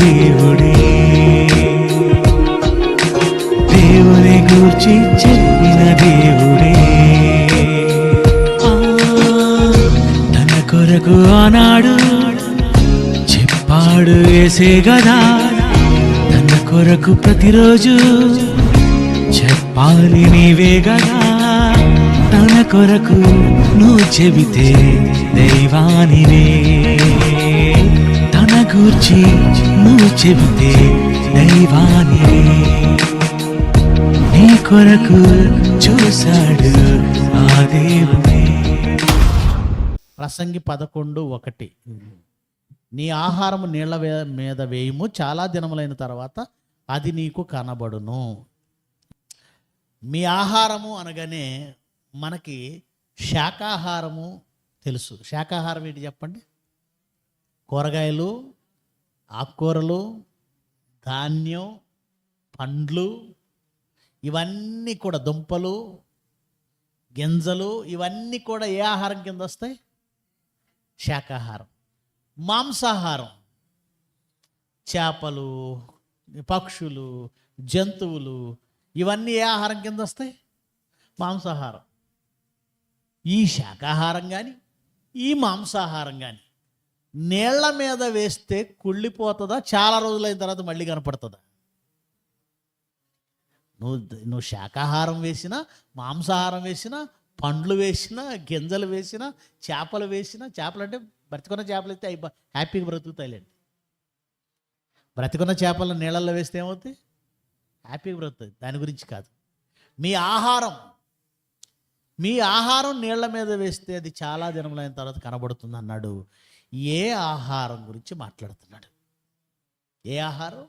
దేవుడే. దేవుని గూర్చి చెప్పిన దేవుడే. తన కొరకు ఆనాడు చెప్పాడు వేసే గదా తన కొరకు ప్రతిరోజు చెప్పాలి నీవే గదా తన కొరకు నువ్వు చెబితే దైవానివే. తన గూర్చి నువ్వు చెబితే దైవానివే నీ కొరకు చూశాడు ఆ దేవుడే. ప్రసంగి పదకొండు ఒకటి. నీ ఆహారము నీళ్ళ మీద వేయము చాలా దినములైన తర్వాత అది నీకు కనబడును. మీ ఆహారము అనగానే మనకి శాకాహారము తెలుసు. శాకాహారం ఏంటి చెప్పండి? కూరగాయలు ఆకుకూరలు ధాన్యం పండ్లు ఇవన్నీ కూడా దుంపలు గింజలు ఇవన్నీ కూడా ఏ ఆహారం కింద వస్తాయి? శాకాహారం మాంసాహారం. చేపలు పక్షులు జంతువులు ఇవన్నీ ఏ ఆహారం కింద వస్తాయి? మాంసాహారం. ఈ శాకాహారం కానీ ఈ మాంసాహారం కానీ నీళ్ళ మీద వేస్తే కుళ్ళిపోతుందా? చాలా రోజులైన తర్వాత మళ్ళీ కనపడుతుందా? నువ్వు నువ్వు శాకాహారం వేసినా మాంసాహారం వేసినా పండ్లు వేసినా గింజలు వేసినా చేపలు వేసినా చేపలు అంటే బ్రతికున్న చేపలు అయితే అయిపో హ్యాపీగా బ్రతుకుతాయిలేండి బ్రతికున్న చేపలను నీళ్ళల్లో వేస్తే ఏమవుతాయి? హ్యాపీగా బ్రతుకుతుంది దాని గురించి కాదు. మీ ఆహారం మీ ఆహారం నీళ్ళ మీద వేస్తే అది చాలా దినములైన తర్వాత కనబడుతుంది అన్నాడు ఏ ఆహారం గురించి మాట్లాడుతున్నాడు? ఏ ఆహారం?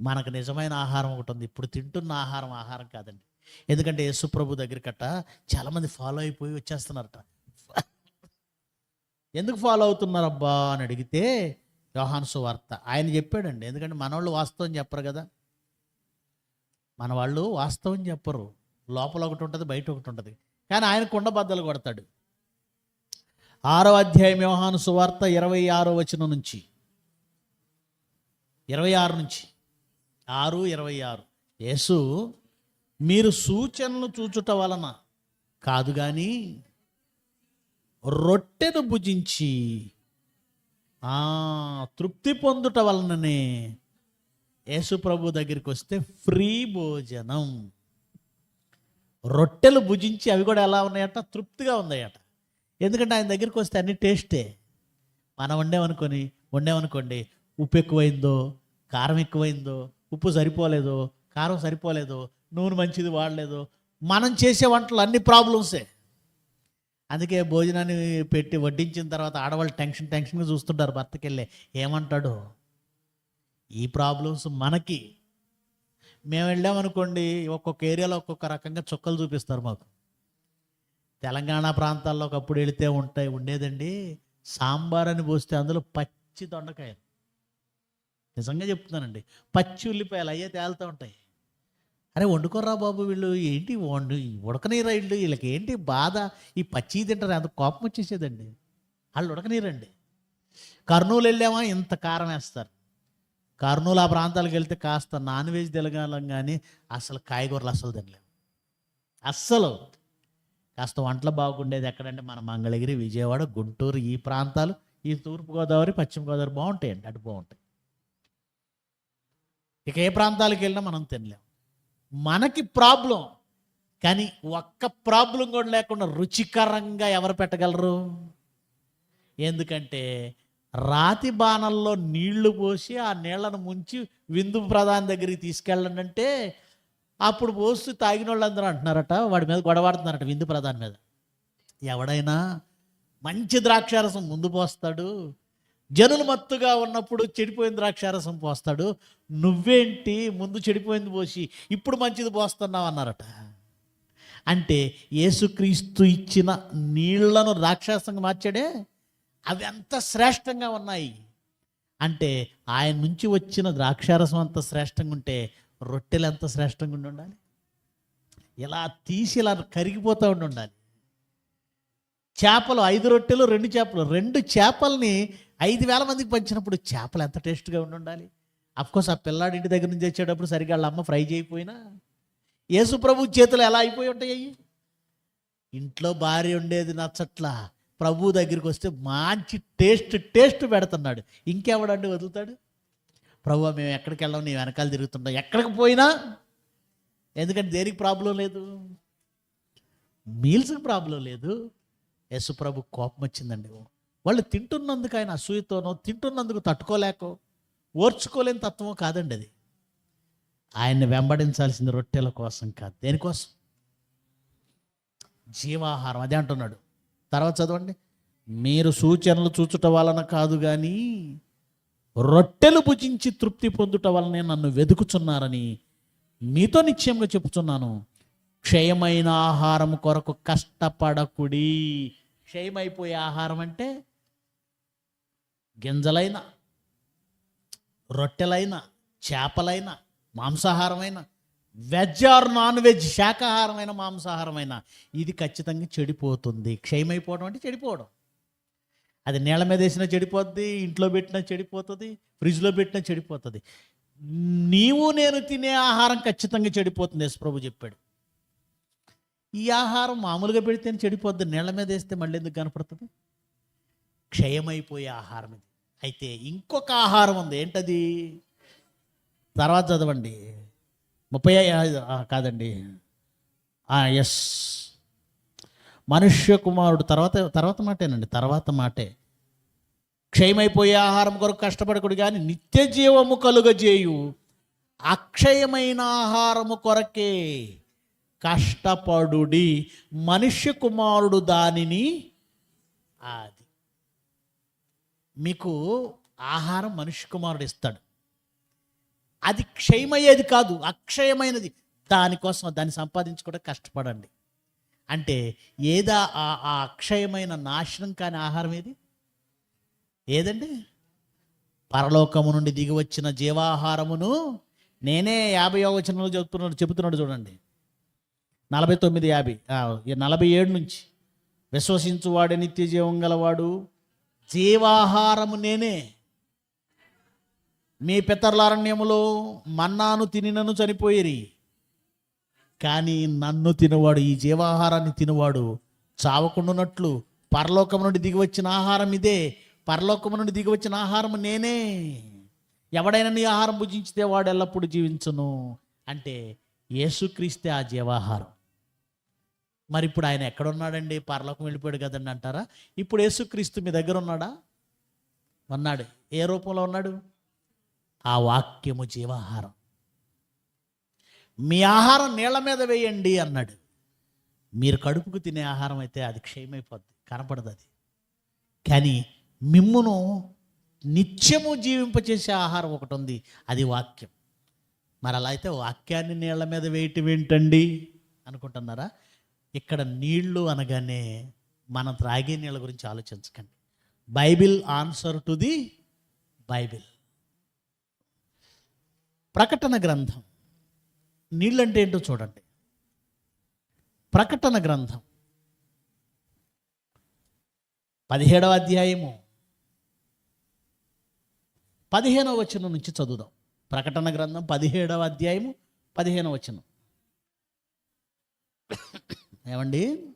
మనకు నిజమైన ఆహారం ఒకటి ఉంది. ఇప్పుడు తింటున్న ఆహారం ఆహారం కాదండి. ఎందుకంటే యేసుప్రభు దగ్గరికట చాలామంది ఫాలో అయిపోయి వచ్చేస్తున్నారట. ఎందుకు ఫాలో అవుతున్నారబ్బా అని అడిగితే యోహాన్సు వార్త ఆయన చెప్పాడండి. ఎందుకంటే మనవాళ్ళు వాస్తవం చెప్పరు కదా. మన వాళ్ళు వాస్తవం చెప్పరు. లోపల ఒకటి ఉంటుంది బయట ఒకటి ఉంటుంది. కానీ ఆయన కుండబద్దలు కొడతాడు. ఆరో అధ్యాయం యోహాను సువార్త ఇరవై ఆరో వచనం నుంచి. ఇరవై ఆరు నుంచి. ఆరు ఇరవై ఆరు. యేసు మీరు సూచనలు చూచుట వలన కాదు కానీ రొట్టెను భుజించి తృప్తి పొందుట వలననే యేసు ప్రభు దగ్గరికి వస్తే ఫ్రీ భోజనం. రొట్టెలు భుజించి అవి కూడా ఎలా ఉన్నాయట? తృప్తిగా ఉన్నాయట. ఎందుకంటే ఆయన దగ్గరికి వస్తే అన్ని టేస్టే మనం వండేమనుకొని వండామనుకోండి ఉప్పు ఎక్కువైందో కారం ఎక్కువైందో ఉప్పు సరిపోలేదో కారం సరిపోలేదో నూనె మంచిది వాడలేదు మనం చేసే వంటలు అన్ని ప్రాబ్లమ్సే అందుకే భోజనాన్ని పెట్టి వడ్డించిన తర్వాత ఆడవాళ్ళు టెన్షన్ టెన్షన్గా చూస్తుంటారు భర్తకెళ్ళే ఏమంటాడు? ఈ ప్రాబ్లమ్స్ మనకి. మేము వెళ్ళామనుకోండి ఒక్కొక్క ఏరియాలో ఒక్కొక్క రకంగా చుక్కలు చూపిస్తారు మాకు. తెలంగాణ ప్రాంతాల్లో ఒకప్పుడు వెళితే ఉంటాయి ఉండేదండి. సాంబార్ అని పోస్తే అందులో పచ్చి దొండకాయలు. నిజంగా చెప్తున్నానండి. పచ్చి ఉల్లిపాయలు అయ్యే తేలుతూ ఉంటాయి. అరే వండుకోర్రా బాబు వీళ్ళు. ఏంటి వండు ఉడకనీరా వీళ్ళు? వీళ్ళకి ఏంటి బాధ? ఈ పచ్చి తింటారు అంత కోపం వచ్చేసేదండి. వాళ్ళు ఉడకనీరండి. కర్నూలు వెళ్ళామా? ఇంత కారం వేస్తారు. కర్నూలు ఆ ప్రాంతాలకు వెళ్తే కాస్త నాన్ వెజ్ తినగలం కానీ అసలు కాయగూరలు అసలు తినలేము అస్సలు కాస్త వంటలు బాగుండేది ఎక్కడంటే మన మంగళగిరి విజయవాడ గుంటూరు ఈ ప్రాంతాలు. ఈ తూర్పుగోదావరి పశ్చిమ గోదావరి బాగుంటాయండి అటు బాగుంటాయి. ఇక ఏ ప్రాంతాలకు వెళ్ళినా మనం తినలేం. మనకి ప్రాబ్లం కానీ ఒక్క ప్రాబ్లం కూడా లేకుండా రుచికరంగా ఎవరు పెట్టగలరు? ఎందుకంటే రాతి బాణల్లో నీళ్ళు పోసి ఆ నీళ్ళను ముంచి విందు ప్రధాని దగ్గరికి తీసుకెళ్ళండి అంటే అప్పుడు పోస్తూ తాగిన వాళ్ళందరూ అంటున్నారట వాడి మీద గొడవాడుతున్నారట విందు ప్రధాని మీద. ఎవడైనా మంచి ద్రాక్షారసం ముందు పోస్తాడు జనులు మత్తుగా ఉన్నప్పుడు చెడిపోయిన ద్రాక్షారసం పోస్తాడు నువ్వేంటి ముందు చెడిపోయింది పోసి ఇప్పుడు మంచిది పోస్తున్నావు అన్నారట. అంటే యేసుక్రీస్తు ఇచ్చిన నీళ్ళను రాక్షసంగా మార్చాడే? అవి అంత శ్రేష్టంగా ఉన్నాయి. అంటే ఆయన నుంచి వచ్చిన ద్రాక్షారసం అంత శ్రేష్టంగా ఉంటే రొట్టెలు ఎంత శ్రేష్టంగా ఉండి ఉండాలి? ఇలా తీసి ఇలా కరిగిపోతూ ఉండి ఉండాలి? చేపలు ఐదు రొట్టెలు రెండు చేపలు రెండు చేపల్ని ఐదు వేల మందికి పంచినప్పుడు చేపలు ఎంత టేస్ట్గా ఉండి ఉండాలి? అఫ్కోర్స్ ఆ పిల్లాడి ఇంటి దగ్గర నుంచి వచ్చేటప్పుడు సరిగా వాళ్ళ అమ్మ ఫ్రై చేయకపోయినా యేసు ప్రభు చేతులు ఎలా అయిపోయి ఉంటాయి ఇంట్లో భార్య ఉండేది నచ్చట్లా ప్రభు దగ్గరికి వస్తే మంచి టేస్ట్ టేస్ట్ పెడుతున్నాడు. ఇంకెవడండి వదులుతాడు? ప్రభు మేము ఎక్కడికి వెళ్ళాం? నీ వెనకాల తిరుగుతుంటాం. ఎక్కడికి పోయినా ఎందుకంటే దేనికి ప్రాబ్లం లేదు? మీల్స్కి ప్రాబ్లం లేదు. యేసు ప్రభు కోపం వచ్చిందండి. వాళ్ళు తింటున్నందుకు ఆయన అసూయతోనో తింటున్నందుకు తట్టుకోలేకో ఓర్చుకోలేని తత్వం కాదండి అది. ఆయన్ని వెంబడించాల్సింది రొట్టెల కోసం కాదు. దేనికోసం? జీవాహారం. అదే అంటున్నాడు. తర్వాత చదవండి. మీరు సూచనలు చూచుట వలన కాదు కానీ రొట్టెలు భుజించి తృప్తి పొందుట వలనే నన్ను వెతుకుచున్నారని మీతో నిశ్చయంగా చెప్పుచున్నాను. క్షయమైన ఆహారం కొరకు కష్టపడకుడి. క్షయమైపోయే ఆహారం అంటే గింజలైన రొట్టెలైన చేపలైన మాంసాహారమైన వెజ్ ఆర్ నాన్ వెజ్ శాకాహారమైన మాంసాహారమైన. ఇది ఖచ్చితంగా చెడిపోతుంది. క్షయమైపోవడం అంటే చెడిపోవడం. అది నీళ్ళ మీద వేసినా చెడిపోద్ది ఇంట్లో పెట్టినా చెడిపోతుంది ఫ్రిడ్జ్లో పెట్టినా చెడిపోతుంది. నీవు నేను తినే ఆహారం ఖచ్చితంగా చెడిపోతుంది యశ్ప్రభు చెప్పాడు. ఈ ఆహారం మామూలుగా పెడితేనే చెడిపోద్ది నీళ్ళ మీద వేస్తే మళ్ళీ ఎందుకు కనపడుతుంది? క్షయమైపోయే ఆహారం ఇది. అయితే ఇంకొక ఆహారం ఉంది ఏంటది? తర్వాత చదవండి. ముప్పై కాదండి. ఎస్. మనుష్య కుమారుడు తర్వాత తర్వాత మాటేనండి తర్వాత మాటే. క్షయమైపోయే ఆహారం కొరకు కష్టపడకుడు కానీ నిత్య జీవము కలుగజేయు. అక్షయమైన ఆహారము కొరకే కష్టపడుడి మనుష్య కుమారుడు దానిని అది మీకు ఆహారం మనుష్య కుమారుడు ఇస్తాడు. అది క్షయమయ్యేది కాదు అక్షయమైనది. దానికోసం దాన్ని సంపాదించుకోవడం కష్టపడండి. అంటే ఏదా ఆ ఆ అక్షయమైన నాశనం కాని ఆహారం ఏది? ఏదండి? పరలోకము నుండి దిగి వచ్చిన జీవాహారమును నేనే యాభై వచనంలో చెప్తున్నాడు చెబుతున్నాడు చూడండి. నలభై తొమ్మిది యాభై నలభై ఏడు నుంచి. విశ్వసించువాడే నిత్య జీవం గలవాడు. జీవాహారము నేనే. మీ పితరులారణ్యములో మన్నాను తినినను చనిపోయిరి. కానీ నన్ను తినవాడు ఈ జీవాహారాన్ని తినవాడు చావకుండునట్లు పరలోకము నుండి దిగి వచ్చిన ఆహారం ఇదే. పరలోకము నుండి దిగి వచ్చిన ఆహారం నేనే. ఎవడైనా నీ ఆహారం భుజించితే వాడు ఎల్లప్పుడూ జీవించును అంటే యేసుక్రీస్తే ఆ జీవాహారం. మరి ఇప్పుడు ఆయన ఎక్కడున్నాడండి? పరలోకం వెళ్ళిపోయాడు కదండి అంటారా? ఇప్పుడు యేసుక్రీస్తు మీ దగ్గర ఉన్నాడా? ఉన్నాడు. ఏ రూపంలో ఉన్నాడు? ఆ వాక్యము జీవాహారం. మీ ఆహారం నీళ్ళ మీద వేయండి అన్నాడు. మీరు కడుపుకు తినే ఆహారం అయితే అది క్షయమైపోద్ది కనపడదు అది కానీ మిమ్మును నిత్యము జీవింపచేసే ఆహారం ఒకటి ఉంది అది వాక్యం. మరి అలా అయితే వాక్యాన్ని నీళ్ళ మీద వేయటం ఏంటండి అనుకుంటున్నారా? ఇక్కడ నీళ్ళు అనగానే మనం త్రాగే నీళ్ళ గురించి ఆలోచించకండి. Bible answer to the Bible. ప్రకటన గ్రంథం. నీళ్ళంటే ఏంటో చూడండి. ప్రకటన గ్రంథం. పదిహేడవ అధ్యాయము. పదిహేనవ వచనం నుంచి చదువుదాం. ప్రకటన గ్రంథం పదిహేడవ అధ్యాయము పదిహేనవ వచనం. ఏమండి?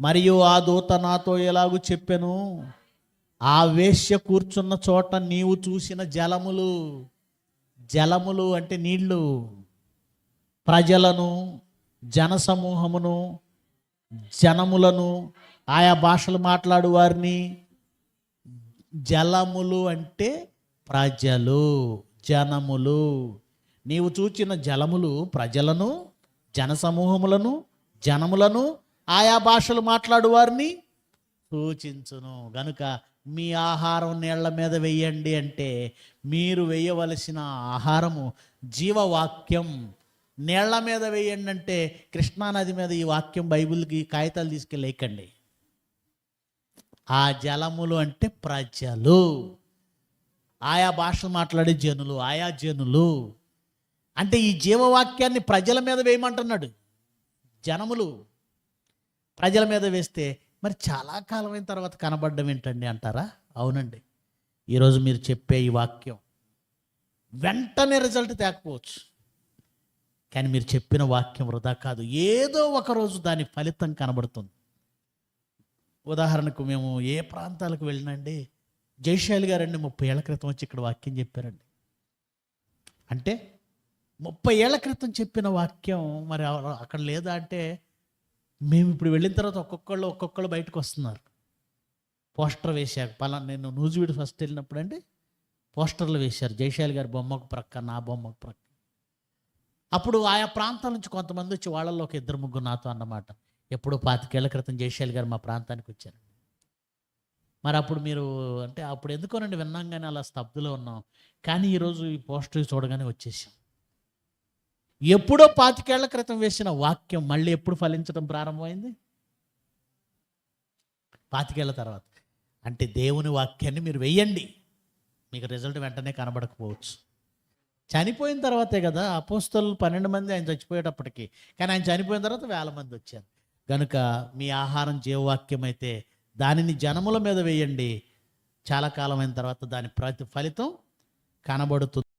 మరియు ఆ దూత నాతో ఎలాగూ చెప్పాను? ఆ వేశ్య కూర్చున్న చోట నీవు చూసిన జలములు. జలములు అంటే నీళ్ళు. ప్రజలను జనసమూహమును జనములను ఆయా భాషలు మాట్లాడు వారిని. జలములు అంటే ప్రజలు జనములు. నీవు చూచిన జలములు ప్రజలను జనసమూహములను జనములను ఆయా భాషలు మాట్లాడు వారిని సూచించును. గనుక మీ ఆహారం నీళ్ళ మీద వెయ్యండి అంటే మీరు వేయవలసిన ఆహారము జీవవాక్యం. నీళ్ళ మీద వేయండి అంటే కృష్ణానది మీద ఈ వాక్యం బైబిల్కి కాగితాలు తీసుకెళ్ళేయకండి ఆ జలములు అంటే ప్రజలు. ఆయా భాషలు మాట్లాడే జనులు ఆయా జనులు. అంటే ఈ జీవవాక్యాన్ని ప్రజల మీద వేయమంటున్నాడు. జనములు ప్రజల మీద వేస్తే మరి చాలా కాలమైన తర్వాత కనబడడం ఏంటండి అంటారా? అవునండి. ఈరోజు మీరు చెప్పే ఈ వాక్యం వెంటనే రిజల్ట్ తేకపోవచ్చు. కానీ మీరు చెప్పిన వాక్యం వృధా కాదు. ఏదో ఒకరోజు దాని ఫలితం కనబడుతుంది. ఉదాహరణకు మేము ఏ ప్రాంతాలకు వెళ్ళినండి జయశాలి గారండి ముప్పై ఏళ్ళ క్రితం వచ్చి ఇక్కడ వాక్యం చెప్పారండి. అంటే ముప్పై ఏళ్ళ క్రితం చెప్పిన వాక్యం మరి అక్కడ లేదా అంటే మేము ఇప్పుడు వెళ్ళిన తర్వాత ఒక్కొక్కళ్ళు ఒక్కొక్కళ్ళు బయటకు వస్తున్నారు. పోస్టర్ వేశారు. పలా నేను నూజివీడు ఫస్ట్ వెళ్ళినప్పుడు అండి పోస్టర్లు వేశారు. జయశాలి గారి బొమ్మకు ప్రక్క నా బొమ్మకు ప్రక్క. అప్పుడు ఆయా ప్రాంతాల నుంచి కొంతమంది వచ్చి వాళ్ళల్లో ఒక ఇద్దరు ముగ్గురు నాతో అన్నమాట. ఎప్పుడో పాతికేళ్ళ క్రితం జయశాలి గారు మా ప్రాంతానికి వచ్చారు. మరి అప్పుడు మీరు అంటే అప్పుడు ఎందుకోనండి విన్నాం కానీ అలా స్తబ్దులో ఉన్నాం. కానీ ఈరోజు ఈ పోస్టర్ చూడగానే వచ్చేసాం. ఎప్పుడో పాతికేళ్ళ క్రితం వేసిన వాక్యం మళ్ళీ ఎప్పుడు ఫలించడం ప్రారంభమైంది? పాతికేళ్ళ తర్వాత. అంటే దేవుని వాక్యాన్ని మీరు వెయ్యండి మీకు రిజల్ట్ వెంటనే కనబడకపోవచ్చు. చనిపోయిన తర్వాతే కదా అపోస్తలు పన్నెండు మంది ఆయన చచ్చిపోయేటప్పటికి. కానీ ఆయన చనిపోయిన తర్వాత వేల మంది వచ్చారు. కనుక మీ ఆహారం జీవవాక్యం అయితే దానిని జనముల మీద వేయండి. చాలా కాలం అయిన తర్వాత దాని ప్రతి ఫలితం కనబడుతుంది.